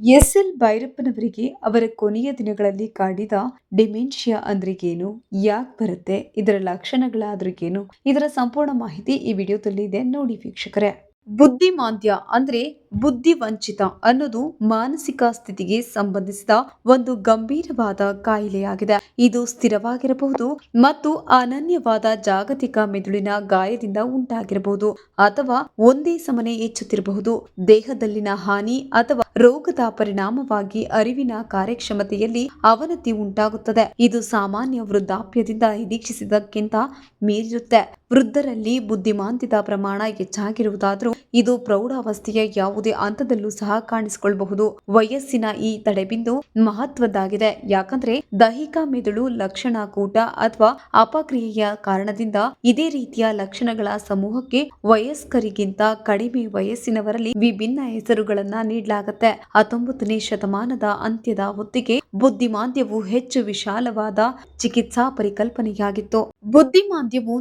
S L ಭೈರಪ್ಪನವರಿಗೆ ಅವರ ಕೊನೆಯ ದಿನಗಳಲ್ಲಿ ಕಾಡಿದ ಡಿಮೆನ್ಷಿಯಾ ಅಂದ್ರೆ ಏನು ಯಾಕೆ ಬರುತ್ತೆ, ಇದರ ಲಕ್ಷಣಗಳಾದ್ರಿಗೇನು, ಇದರ ಸಂಪೂರ್ಣ ಮಾಹಿತಿ ಈ ವಿಡಿಯೋದಲ್ಲಿ ಇದೆ ನೋಡಿ ವೀಕ್ಷಕರೇ. ಬುದ್ಧಿಮಾಂದ್ಯ ಅಂದ್ರೆ ಬುದ್ಧಿ ವಂಚಿತ ಅನ್ನೋದು ಮಾನಸಿಕ ಸ್ಥಿತಿಗೆ ಸಂಬಂಧಿಸಿದ ಒಂದು ಗಂಭೀರವಾದ ಕಾಯಿಲೆಯಾಗಿದೆ. ಇದು ಸ್ಥಿರವಾಗಿರಬಹುದು ಮತ್ತು ಅನನ್ಯವಾದ ಜಾಗತಿಕ ಮೆದುಳಿನ ಗಾಯದಿಂದ ಉಂಟಾಗಿರಬಹುದು ಅಥವಾ ಒಂದೇ ಸಮನೆ ಹೆಚ್ಚುತ್ತಿರಬಹುದು. ದೇಹದಲ್ಲಿನ ಹಾನಿ ಅಥವಾ ರೋಗದ ಪರಿಣಾಮವಾಗಿ ಅರಿವಿನ ಕಾರ್ಯಕ್ಷಮತೆಯಲ್ಲಿ ಅವನತಿ ಉಂಟಾಗುತ್ತದೆ. ಇದು ಸಾಮಾನ್ಯ ವೃದ್ಧಾಪ್ಯದಿಂದ ನಿರೀಕ್ಷಿಸಿದಕ್ಕಿಂತ ಮೀರಿರುತ್ತೆ ವೃದ್ಧರಲ್ಲಿ ಬುದ್ಧಿಮಾಂದ್ಯದ ಪ್ರಮಾಣ ಹೆಚ್ಚಾಗಿರುವುದಾದರೂ ಇದು ಪ್ರೌಢಾವಸ್ಥೆಯ ಯಾವುದೇ ಹಂತದಲ್ಲೂ ಸಹ ಕಾಣಿಸಿಕೊಳ್ಳಬಹುದು. ವಯಸ್ಸಿನ ಈ ತಡೆಬಿಂದು ಮಹತ್ವದ್ದಾಗಿದೆ. ಯಾಕಂದ್ರೆ ದೈಹಿಕ ಮೆದುಳು ಲಕ್ಷಣ ಕೂಟ ಅಥವಾ ಅಪಕ್ರಿಯೆಯ ಕಾರಣದಿಂದ ಇದೇ ರೀತಿಯ ಲಕ್ಷಣಗಳ ಸಮೂಹಕ್ಕೆ ವಯಸ್ಕರಿಗಿಂತ ಕಡಿಮೆ ವಯಸ್ಸಿನವರಲ್ಲಿ ವಿಭಿನ್ನ ಹೆಸರುಗಳನ್ನ ನೀಡಲಾಗುತ್ತೆ. ಹತ್ತೊಂಬತ್ತನೇ ಶತಮಾನದ ಅಂತ್ಯದ ಹೊತ್ತಿಗೆ ಬುದ್ಧಿಮಾಂದ್ಯವು ಹೆಚ್ಚು ವಿಶಾಲವಾದ ಚಿಕಿತ್ಸಾ ಪರಿಕಲ್ಪನೆಯಾಗಿತ್ತು. ಬುದ್ಧಿಮಾಂದ್ಯವು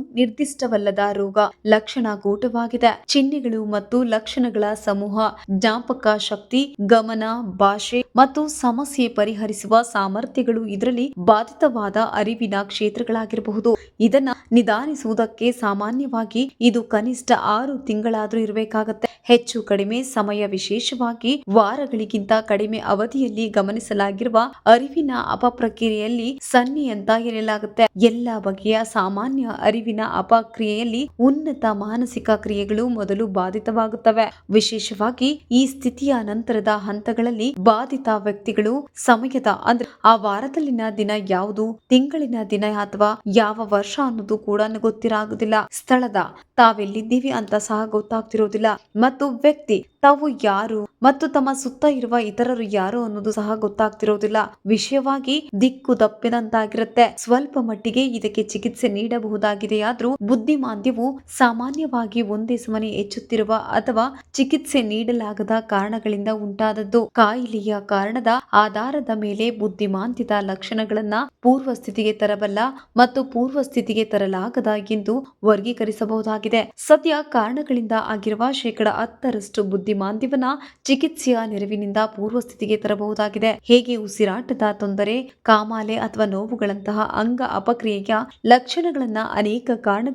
ನಿರ್ದಿಷ್ಟವಲ್ಲದ ರೋಗ ಲಕ್ಷಣ ಕೂಟವಾಗಿದೆ ಚಿಹ್ನೆಗಳು ಮತ್ತು ಲಕ್ಷಣಗಳ ಸಮೂಹ, ಜ್ಞಾಪಕ ಶಕ್ತಿ, ಗಮನ, ಭಾಷೆ ಮತ್ತು ಸಮಸ್ಯೆ ಪರಿಹರಿಸುವ ಸಾಮರ್ಥ್ಯಗಳು ಇದರಲ್ಲಿ ಬಾಧಿತವಾದ ಅರಿವಿನ ಕ್ಷೇತ್ರಗಳಾಗಿರಬಹುದು. ಇದನ್ನ ನಿಧಾನಿಸುವುದಕ್ಕೆ ಸಾಮಾನ್ಯವಾಗಿ ಇದು ಕನಿಷ್ಠ ಆರು ತಿಂಗಳಾದ್ರೂ ಇರಬೇಕಾಗತ್ತೆ. ಹೆಚ್ಚು ಕಡಿಮೆ ಸಮಯ ವಿಶೇಷವಾಗಿ ವಾರಗಳಿಗಿಂತ ಕಡಿಮೆ ಅವಧಿಯಲ್ಲಿ ಗಮನಿಸಲಾಗಿರುವ ಅರಿವಿನ ಅಪಪ್ರಕ್ರಿಯೆಯಲ್ಲಿ ಸನ್ನಿ ಅಂತ ಎನ್ನಲಾಗುತ್ತೆ. ಎಲ್ಲ ಬಗೆಯ ಸಾಮಾನ್ಯ ಅರಿವಿನ ಅಪಕ್ರಿಯೆಯಲ್ಲಿ ಉನ್ನತ ಮಾನಸಿಕ ಕ್ರಿಯೆಗಳು ಮೊದಲು ಬಾಧಿತವಾಗುತ್ತವೆ. ವಿಶೇಷವಾಗಿ ಈ ಸ್ಥಿತಿಯ ನಂತರದ ಹಂತಗಳಲ್ಲಿ ಬಾಧಿತ ವ್ಯಕ್ತಿಗಳು ಸಮಯದ ಅಂದ್ರೆ ಆ ವಾರದಲ್ಲಿನ ದಿನ ಯಾವುದು, ತಿಂಗಳಿನ ದಿನ ಅಥವಾ ಯಾವ ವರ್ಷ ಅನ್ನೋದು ಕೂಡ ಗೊತ್ತಿರಾಗುದಿಲ್ಲ. ಸ್ಥಳದ ತಾವೆಲ್ಲಿದ್ದೀವಿ ಅಂತ ಸಹ ಗೊತ್ತಾಗ್ತಿರೋದಿಲ್ಲ. ಮತ್ತು ವ್ಯಕ್ತಿ, ತಾವು ಯಾರು ಮತ್ತು ತಮ್ಮ ಸುತ್ತ ಇರುವ ಇತರರು ಯಾರು ಅನ್ನೋದು ಸಹ ಗೊತ್ತಾಗ್ತಿರೋದಿಲ್ಲ. ವಿಷಯವಾಗಿ ದಿಕ್ಕು ತಪ್ಪಿದಂತಾಗಿರುತ್ತೆ ಸ್ವಲ್ಪ ಮಟ್ಟಿಗೆ ಇದಕ್ಕೆ ಚಿಕಿತ್ಸೆ ನೀಡಬಹುದಾಗಿದೆಯಾದ್ರೂ ಬುದ್ಧಿಮಾಂದ್ಯವು ಸಾಮಾನ್ಯವಾಗಿ ಒಂದೇ ಸಮನೆ ಹೆಚ್ಚುತ್ತಿರುವ ಅಥವಾ ಚಿಕಿತ್ಸೆ ನೀಡಲಾಗದ ಕಾರಣಗಳಿಂದ ಉಂಟಾದದ್ದು. ಕಾಯಿಲೆಯ ಕಾರಣದ ಆಧಾರದ ಮೇಲೆ ಬುದ್ಧಿಮಾಂದ್ಯದ ಲಕ್ಷಣಗಳನ್ನ ಪೂರ್ವ ಸ್ಥಿತಿಗೆ ತರಬಲ್ಲ ಮತ್ತು ಪೂರ್ವ ಸ್ಥಿತಿಗೆ ತರಲಾಗದ ಎಂದು ವರ್ಗೀಕರಿಸಬಹುದಾಗಿದೆ. ಸದ್ಯ ಕಾರಣಗಳಿಂದ ಆಗಿರುವ ಶೇಕಡ ಹತ್ತರಷ್ಟು ಬುದ್ಧಿಮಾಂದ್ಯವನ್ನ ಚಿಕಿತ್ಸೆಯ ನೆರವಿನಿಂದ ಪೂರ್ವ ಸ್ಥಿತಿಗೆ ತರಬಹುದಾಗಿದೆ. ಹೇಗೆ ಉಸಿರಾಟದ ತೊಂದರೆ, ಕಾಮಾಲೆ ಅಥವಾ ನೋವುಗಳಂತಹ ಅಂಗ ಅಪಕ್ರಿಯೆಯ ಲಕ್ಷಣಗಳನ್ನ ಅನೇಕ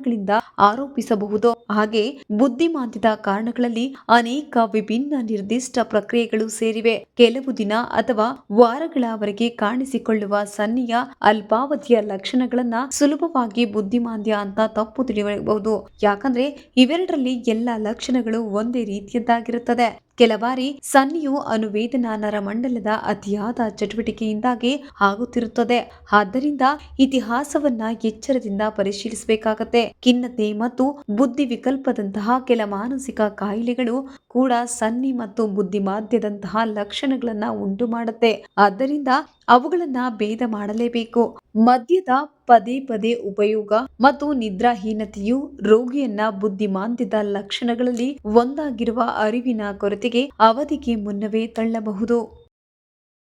ಕಾರಣಗಳಿಂದ ಆರೋಪಿಸಬಹುದು. ಹಾಗೆ ಬುದ್ಧಿಮಾಂದ್ಯದ ಕಾರಣಗಳಲ್ಲಿ ಅನೇಕ ವಿಭಿನ್ನ ನಿರ್ದಿಷ್ಟ ಪ್ರಕ್ರಿಯೆಗಳು ಸೇರಿವೆ. ಕೆಲವು ದಿನ ಅಥವಾ ವಾರಗಳವರೆಗೆ ಕಾಣಿಸಿಕೊಳ್ಳುವ ಸನ್ನಿಯ ಅಲ್ಪಾವಧಿಯ ಲಕ್ಷಣಗಳನ್ನ ಸುಲಭವಾಗಿ ಬುದ್ಧಿಮಾಂದ್ಯ ಅಂತ ತಪ್ಪು ತಿಳಿಯಬಹುದು. ಯಾಕಂದ್ರೆ ಇವೆರಡರಲ್ಲಿ ಎಲ್ಲ ಲಕ್ಷಣಗಳು ಒಂದೇ ರೀತಿಯದ್ದಾಗಿರುತ್ತದೆ. ಕೆಲ ಬಾರಿ ಸನ್ನಿಯು ಅನುವೇದನಾ ನರಮಂಡಲದ ಅತಿಯಾದ ಚಟುವಟಿಕೆಯಿಂದಾಗಿ ಆಗುತ್ತಿರುತ್ತದೆ. ಆದ್ದರಿಂದ ಇತಿಹಾಸವನ್ನ ಎಚ್ಚರದಿಂದ ಪರಿಶೀಲಿಸಬೇಕಾಗತ್ತೆ. ಖಿನ್ನತೆ ಮತ್ತು ಬುದ್ಧಿ ವಿಕಲ್ಪದಂತಹ ಕೆಲ ಮಾನಸಿಕ ಕಾಯಿಲೆಗಳು ಕೂಡ ಸನ್ನಿ ಮತ್ತು ಬುದ್ಧಿಮಾದ್ಯದಂತಹ ಲಕ್ಷಣಗಳನ್ನ ಉಂಟು ಮಾಡುತ್ತೆ ಆದ್ದರಿಂದ ಅವುಗಳನ್ನ ಭೇದ ಮಾಡಲೇಬೇಕು. ಮದ್ಯದ ಪದೇ ಪದೇ ಉಪಯೋಗ ಮತ್ತು ನಿದ್ರಾಹೀನತೆಯು ರೋಗಿಯನ್ನ ಬುದ್ಧಿಮಾಂದ್ಯದ ಲಕ್ಷಣಗಳಲ್ಲಿ ಒಂದಾಗಿರುವ ಅರಿವಿನ ಕೊರತೆಗೆ ಅವಧಿಗೆ ಮುನ್ನವೇ ತಳ್ಳಬಹುದು.